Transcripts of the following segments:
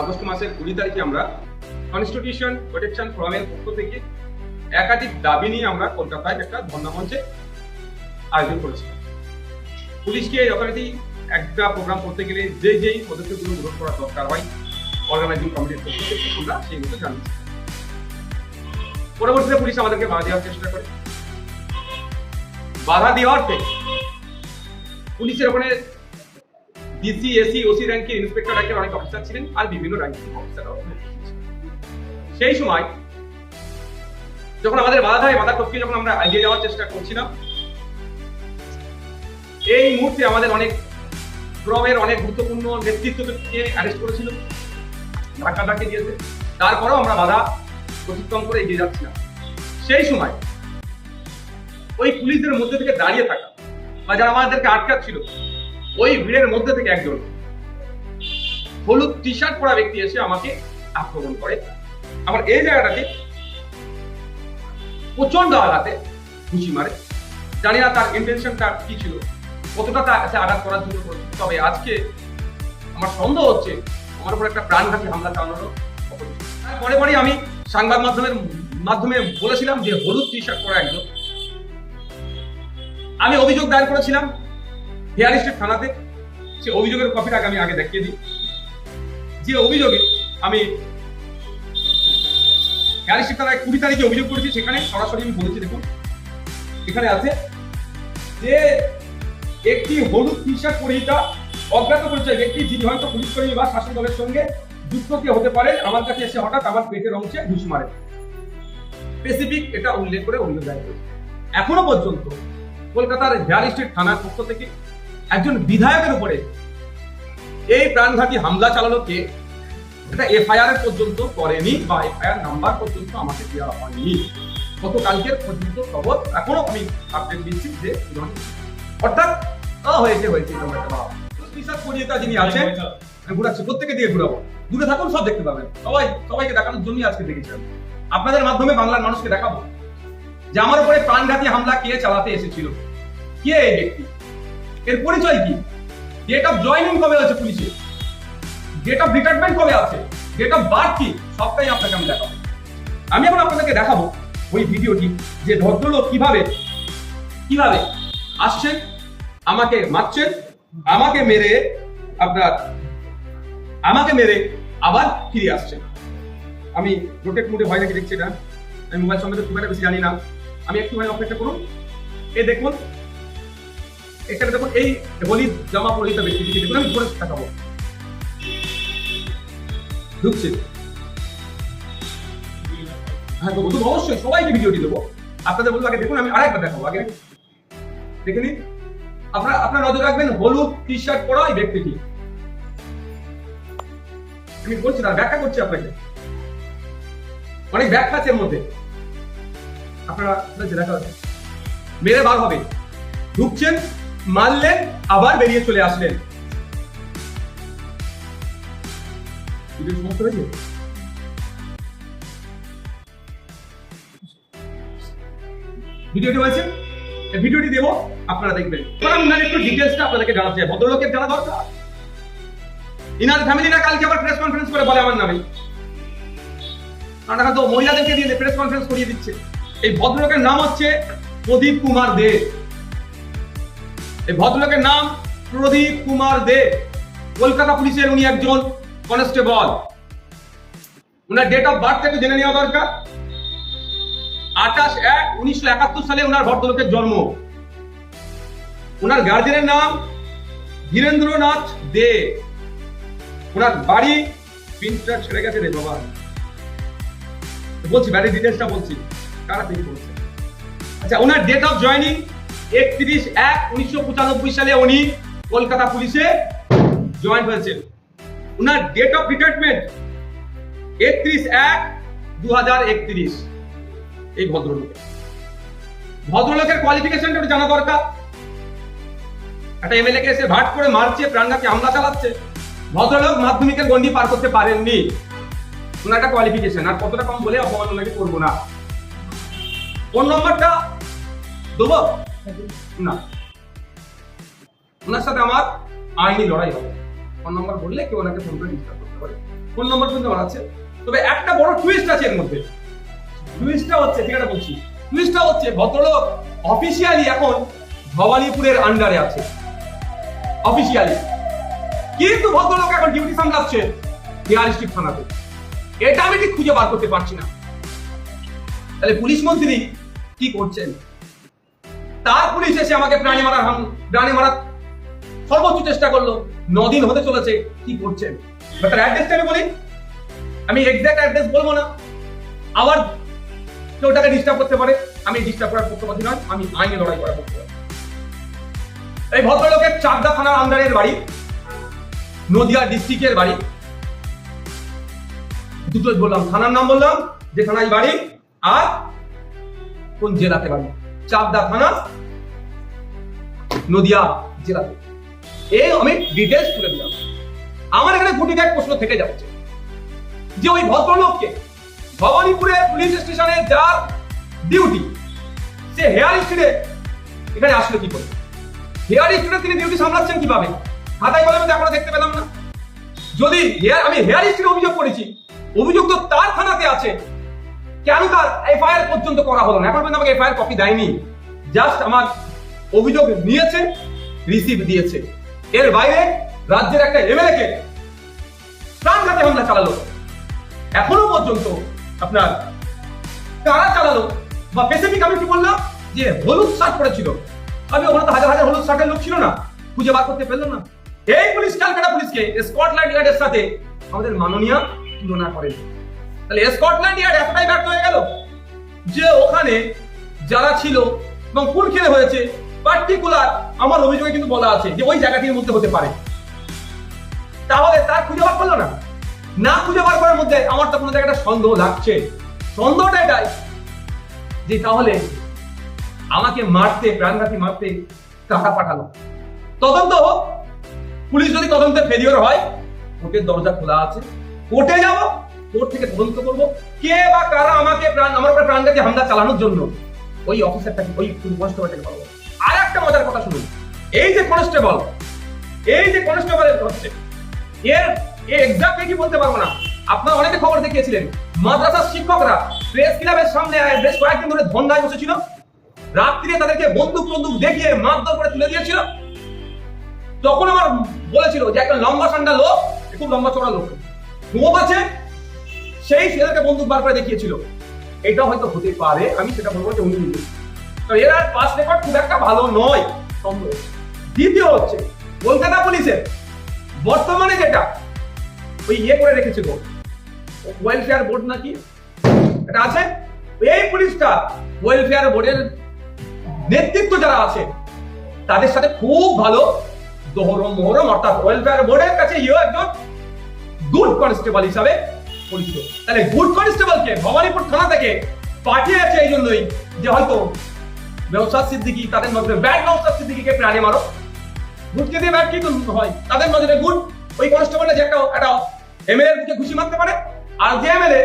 August মাসের কুড়ি তারিখে আমরা কনস্টিটিউশন প্রোটেকশন ফোরামের পক্ষ থেকে একাধিক দাবি নিয়ে আমরা কলকাতায় একটা ধর্ণা মঞ্চে আয়োজন করেছিলাম পুলিশকে যথারীতি একটা প্রোগ্রাম করতে গেলে যে যেই পদক্ষেপগুলো গ্রহণ করা দরকার হয় অর্গানাইজিং কমিটির পক্ষ থেকে আমরা সেই সেইগুলো জানিয়েছি পরবর্তীতে পুলিশ আমাদেরকে বাধা দেওয়ার চেষ্টা করে। বাধা দেওয়ার থেকে পুলিশের ওখানে ডিসি এসি ওসি র্যাঙ্কের ইন্সপেক্টর র্যাঙ্কের অনেক অফিসার ছিলেন আর বিভিন্ন র্যাঙ্কের অফিসাররাও সেই সময় যখন আমাদের বাধা বাধা টপকে যখন আমরা এগিয়ে যাওয়ার চেষ্টা করছিলাম এই মুহূর্তে আমাদের অনেক ক্রমের অনেক গুরুত্বপূর্ণ নেতৃত্বকে অ্যারেস্ট করেছিল, ধাক্কা ধাক্কি দিয়েছে। তারপরেও আমরা বাধা অতিক্রম করে এগিয়ে যাচ্ছিলাম সেই সময় ওই পুলিশদের মধ্যে থেকে দাঁড়িয়ে থাকা বা যারা আমাদেরকে আটকাচ্ছিল ওই ভিড়ের মধ্যে থেকে একজন হলুদ টি শার্ট পরা ব্যক্তি এসে আমাকে আক্রমণ করে। আমার এই জায়গাটাতে প্রচণ্ড আঘাতে ঘুষি মারে। জানি না তার ইন্টেনশনটা কি ছিল, কতটা তাকে আঘাত করার জন্য তবে আজকে আমার সন্দেহ হচ্ছে আমার উপর একটা প্রাণঘাতী হামলা চালানোর। পরে পরে আমি সংবাদ মাধ্যমের মাধ্যমে বলেছিলাম যে হলুদ টি শার্ট পরা একজন। আমি অভিযোগ দায়ের করেছিলাম হেয়ার স্ট্রিট থানাতে সে অভিযোগের কপিটাকে আমি আগে দেখিয়ে দিই। যে অভিযোগে আমি হেয়ার স্ট্রিট থানায় কুড়ি তারিখে অভিযোগ করেছি, সেখানে সরাসরি আমি বলেছি, দেখুন, এখানে আছে যে একটি হলুদ টি শার্ট পরিহিতা অজ্ঞাত পরিচয় ব্যক্তি, যিনি হয়তো পুলিশ কর্মী বা শাসক দলের সঙ্গে যুক্ত কে হতে পারে আমার কাছে এসে হঠাৎ আমার পেটের অংশে ঘুষি মারে। স্পেসিফিক এটা উল্লেখ করে অভিযোগ দায়ের করেছে। এখনও পর্যন্ত কলকাতার হেয়ার স্ট্রিট থানার পক্ষ থেকে একজন বিধায়কের উপরে এই প্রাণঘাতী হামলা চালানো কে এটা এফআইআর এর পর্যন্ত করেনি বা এফআইআর নাম্বার পর্যন্ত আমাকে দেওয়া হয়নি। গতকালকের পর্যন্ত খবর এখনও আমি আপডেট দিচ্ছি যে অর্থাৎ হয়েছে হয়েছে এরকম একটা ভাব। বিশ্বাস করিয়ে যিনি আছেন ঘুরাচ্ছি প্রত্যেকে দিয়ে ঘুরাবো। দূরে থাকুন সব দেখতে পাবেন। সবাই সবাইকে দেখানোর জন্যই আজকে দেখেছিলাম আপনাদের মাধ্যমে বাংলার মানুষকে দেখাবো যে আমার উপরে প্রাণঘাতী হামলা কে চালাতে এসেছিল? কে এই ব্যক্তি? এর পরিচয় কি? ডেট অফ জয়নিং কবে আছে পুলিশে? ডেট অফ রিটায়ারমেন্ট কবে আছে? ডেট অফ বার্থ কি? সবটাই আপনাকে আমি দেখাবো। আমি এখন আপনাদেরকে দেখাবো ওই ভিডিওটি যে ভদ্রলোক কীভাবে কীভাবে আসছেন, আমাকে মারছেন, আমাকে মেরে আপনার, আমাকে মেরে আবার ফিরে আসছেন। আমি রোটেট মুডে হয় নাকি দেখছি এটা। আমি মোবাইল সম্বন্ধে খুব একটা বেশি জানি না। আমি একটু একটুখানি অপেক্ষা করুন। এ দেখুন এখানে দেখুন, এই হলিদ জামা পরিহিত ব্যক্তিটিকে দেখুন ঢুকছে। হ্যাঁ দেবো দেবো অবশ্যই সবাইকে ভিডিওটি দেবো। আপনাদের বলব আগে দেখুন, আমি আরেকবার দেখাবো, আগে দেখে নিন। আপনারা নজর রাখবেন, হলুদ টি শার্ট পরা এই ব্যক্তিটি আমি বলছি না, ব্যাখ্যা করছি আপনাকে। অনেক ব্যাখ্যা আছে এর মধ্যে। আপনারা দেখা মেরে বার হবে। ঢুকছেন মারলেন আবার বেরিয়ে চলে আসলেন। ভিডিওটি হয়েছে? এই ভিডিওটি দেবো আপনারা দেখবেন। একটু ডিটেলসটা আপনাদেরকে জানাতে চাই ভদ্রলোকের জানা দরকার। ইনার ফ্যামিলিরা কালকে আবার প্রেস কনফারেন্স করে বলে আমার নামে। তো মহিলাদেরকে দিয়ে প্রেস কনফারেন্স করিয়ে দিচ্ছে। এই ভদ্রলোকের নাম হচ্ছে প্রদীপ কুমার দে। এই ভদ্রলোকের নাম প্রদীপ কুমার দে। কলকাতা পুলিশের উনি একজন কনস্টেবল। উনার ডেট অফ বার্থ থেকে জেনে নেওয়া দরকার। আঠাশ এক উনিশশো একাত্তর সালে উনার ভদ্রলোকের জন্ম। উনার গার্জেনের নাম ধীরেন্দ্রনাথ দে। ওনার বাড়ি পিনটা ছেড়ে গেছে রে বাবা। বলছি, বাড়ির ডিটেলসটা বলছি। কারা পিন করছে আচ্ছা ওনার ডেট অফ জয়নিং একত্রিশ এক উনিশশো পঁচানব্বই সালে উনি কলকাতা পুলিশে জয়েন হয়েছেন। ওনার ডেট অফ রিটায়ারমেন্ট একত্রিশ এক দু হাজার একত্রিশ। এই ভদ্রলোকের ভদ্রলোকের কোয়ালিফিকেশনটা একটু জানা দরকার। একটা এমএলএ কে এসে ভাট করে মারছে, প্রাণঘাতী হামলা চালাচ্ছে। ভদ্রলোক মাধ্যমিকের গন্ডি পার করতে পারেননি। ওনার একটা কোয়ালিফিকেশন আর কতটা কম বলে অপমান ওনাকে করব না। ফোন নম্বরটা দেবো? না। ওনার সাথে আমার আইনি লড়াই হবে। ফোন নম্বর বললে কেউ ওনাকে ফোন করে ডিস্টার্ব করতে পারে। ফোন নম্বর আমার আছে। তবে একটা বড় টুইস্ট আছে এর মধ্যে। টুইস্টটা হচ্ছে বলছি। টুইস্টটা হচ্ছে, ভদ্রলোক অফিসিয়ালি এখন ভবানীপুরের আন্ডারে আছে। অফিসিয়ালি কিন্তু ভদ্রলোক এখন ডিউটি সামলাচ্ছে বিহার থানাতে। এটা আমি ঠিক খুঁজে বার করতে পারছি না। তাহলে পুলিশ মন্ত্রী কি করছেন? তার পুলিশ এসে আমাকে প্রাণী মারার হাম- প্রাণী মারার সর্বোচ্চ চেষ্টা করল। নদিন হতে চলেছে, কি করছেন? তার অ্যাড্রেসটা আমি বলি, আমি এক্সাক্ট অ্যাড্রেস বলব না। আবার কেউ তাকে ডিস্টার্ব করতে পারে, আমি ডিস্টার্ব করার পক্ষপাতি নয়, আমি আইনে লড়াই করার পক্ষপাতি। এই ভদ্রলোকের চাকদা থানার আন্ডারের বাড়ি, নদিয়া ডিস্ট্রিক্টের বাড়ি। দুটো বললাম, থানার নাম বললাম, যে থানায় বাড়ি আর কোন জেলাতে বাড়ি। চাকদা নদিয়া জেলাতে এই আমি ডিটেলস তুলে দিলাম। আমার এখানে গুটি এক প্রশ্ন থেকে যাচ্ছে। যে ওই ভদ্রলোককে পুলিশ স্টেশনে যার ডিউটি সে হেয়ার স্ট্রিটে এখানে আসলো কি করে? হেয়ার স্ট্রিটে তিনি ডিউটি সামলাচ্ছেন কীভাবে? খাতায় কলমে তো এখনও দেখতে পেলাম না। যদি হেয়ার আমি হেয়ার স্ট্রিটে অভিযোগ করেছি, অভিযোগ তো তার থানাতে আছে। কেন তার এফআইআর পর্যন্ত করা হলো না? এখন পর্যন্ত আমাকে এফআইআর কপি দেয়নি। জাস্ট আমার অভিযোগ নিয়েছে রিসিভ দিয়েছে। এর বাইরে রাজ্যের একটা এমএলএ কে প্রাণঘাতী হামলা চালালো। এখনও পর্যন্ত আপনার কারা চালালো বা স্পেসিফিক আমি কি বললাম? যে হলুদ শার্ট পরেছিল। আমি ওখানে তো হাজার হাজার হলুদ শার্টের লোক ছিল না। খুঁজে বার করতে পারলাম না। এই পুলিশ, ক্যালকাটা পুলিশকে স্কটল্যান্ড ইয়ার্ডের সাথে আমাদের মাননীয় তুলনা করেন। তাহলে স্কটল্যান্ড ইয়ার্ড এতটাই ব্যর্থ হয়ে গেল যে ওখানে যারা ছিল এবং কোন খেলে হয়েছে পার্টিকুলার আমার অভিযোগে কিন্তু বলা আছে যে ওই জায়গাটির মধ্যে হতে পারে। তাহলে তার খুঁজে বার করল না? না খুঁজে বার করার মধ্যে আমার তো কোনো জায়গায় একটা সন্দেহ লাগছে। সন্দেহটা এটাই যে তাহলে আমাকে মারতে, প্রাণঘাতী মারতে টাকা পাঠালো? তদন্ত হোক। পুলিশ যদি তদন্তে ফেলিওর হয়, কোর্টের দরজা খোলা আছে। কোর্টে যাব কোর্ট থেকে তদন্ত করব। কে বা কারা আমাকে প্রাণ আমার উপরে প্রাণঘাতী হামলা চালানোর জন্য ওই অফিসারটাকে, ওই কনস্টেবলটাকে পাবো আর একটা মজার কথা শুনুন। এই যে কনস্টেবল, এই যে কনস্টেবল হচ্ছে, এর এক্সাক্টলি কি বলতে পারব না। আপনারা অনেকে খবর দেখিয়েছিলেন, মাদ্রাসার শিক্ষকরা প্রেস ক্লাবের সামনে বেশ কয়েকদিন ধরে ধন্যায় বসেছিল। রাত্রিরে তাদেরকে বন্দুক বন্দুক দেখিয়ে মারধর করে তুলে দিয়েছিল। তখন আমার বলেছিল যে, একটা লম্বা ঠান্ডা লোক, খুব লম্বা চড়া লোক। ঘুমো আছে সেই ছেলেকে বন্দুক বার করে দেখিয়েছিল। এটা হয়তো হতে পারে, আমি সেটা বলব যে নিজে। তো এর আর পাস রেকর্ড খুব একটা ভালো নয়। সন্দেহ দ্বিতীয় হচ্ছে, কলকাতা পুলিশের বর্তমানে যেটা, ওই ইয়ে করে রেখেছিল ওয়েলফেয়ার বোর্ড নাকি? এটা আছে? এই পুলিশটা ওয়েলফেয়ার বোর্ডের নেতৃত্ব যারা আছে, তাদের সাথে খুব ভালো দোহরম মোহরম, অর্থাৎ ওয়েলফেয়ার বোর্ডের কাছে ইয়ে একজন গুড কনস্টেবল হিসাবে পরিচিত। তাহলে গুড কনস্টেবলকে ভবানীপুর থানা থেকে পাঠিয়েছে এই জন্যই যে হয়তো তাদের মধ্যে ব্যাড প্রাণে মারো। গুডকে দিয়ে ব্যাড কি হয়, তাদের গুড ওই যে একটা একটা এমএলএ খুশি মারতে পারে। আর যে এমএলএ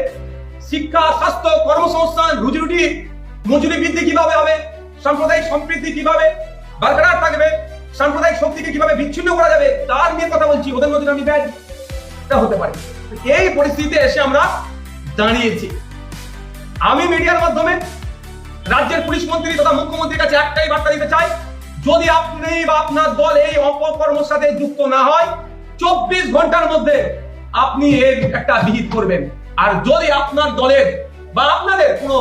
শিক্ষা, স্বাস্থ্য, কর্মসংস্থান রুজি রুটি মজুরি বৃদ্ধি কীভাবে হবে, সাম্প্রদায়িক সম্প্রীতি কীভাবে বরকরার থাকবে, সাম্প্রদায়িক শক্তিকে কীভাবে বিচ্ছিন্ন করা যাবে, তার নিয়ে কথা বলছি। ওদের মধ্যে আমি ব্যাড হতে পারে। এই পরিস্থিতিতে এসে আমরা দাঁড়িয়েছি। আমি মিডিয়ার মাধ্যমে রাজ্যের পুলিশ মন্ত্রী তথা মুখ্যমন্ত্রীর কাছে একটাই বার্তা দিতে চাই, যদি আপনি বা আপনার দল এই অপকর্মের সাথে যুক্ত না হয়, চব্বিশ ঘণ্টার মধ্যে আপনি এর একটা বিহিত করবেন। আর যদি আপনার দলের বা আপনাদের কোনো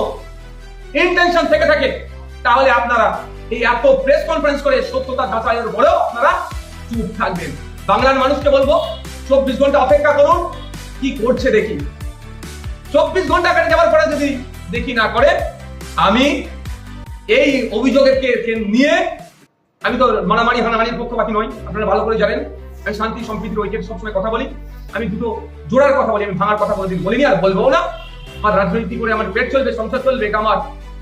ইন্টেনশন থেকে থাকে, তাহলে আপনারা এই এত প্রেস কনফারেন্স করে সত্যতা যাচাইয়ের পরেও আপনারা চুপ থাকবেন। বাংলার মানুষকে বলব চব্বিশ ঘণ্টা অপেক্ষা করুন, কি করছে দেখি। চব্বিশ ঘণ্টা কেটে যাওয়ার পরে যদি দেখি না করে, আমি এই অভিযোগের নিয়ে আমি তো মারামারি, হানাহানির পক্ষপাতি নই, আপনারা ভালো করে জানেন। আমি শান্তি সম্প্রীতির ঐক্যের সবসময় কথা বলি। আমি দুটো জোড়ার কথা বলি, আমি ভাঙার কথা বলে বলিনি আর বলব না। আমার রাজনীতি করে আমার পেট চলবে, সংসার চলবে আমার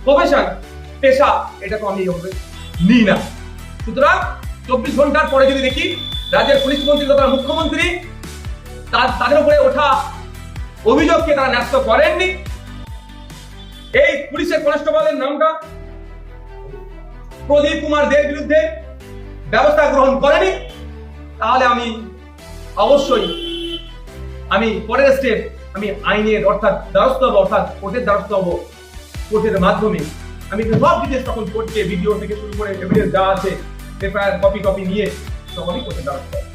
প্রফেশন পেশা, এটা তো আমি নিই না। সুতরাং চব্বিশ ঘণ্টার পরে যদি দেখি, রাজ্যের পুলিশ মন্ত্রী তথা মুখ্যমন্ত্রী তার তাদের উপরে ওঠা অভিযোগকে তারা ন্যস্ত করেননি। এই পুলিশের কনস্টেবলের নামটা প্রদীপ কুমার দের বিরুদ্ধে ব্যবস্থা গ্রহণ করেনি। তাহলে আমি অবশ্যই আমি পরের স্টেপ, আমি আইনের অর্থাৎ দ্বারস্থ হব, অর্থাৎ কোর্টের দ্বারস্থ হব, কোর্টের মাধ্যমে। আমি সব ডিটেলস তখন কোর্টকে ভিডিও থেকে শুরু করে এভিডেন্স যা আছে পেপার কপি কপি নিয়ে তখনই কোর্টের দ্বারস্থ হব।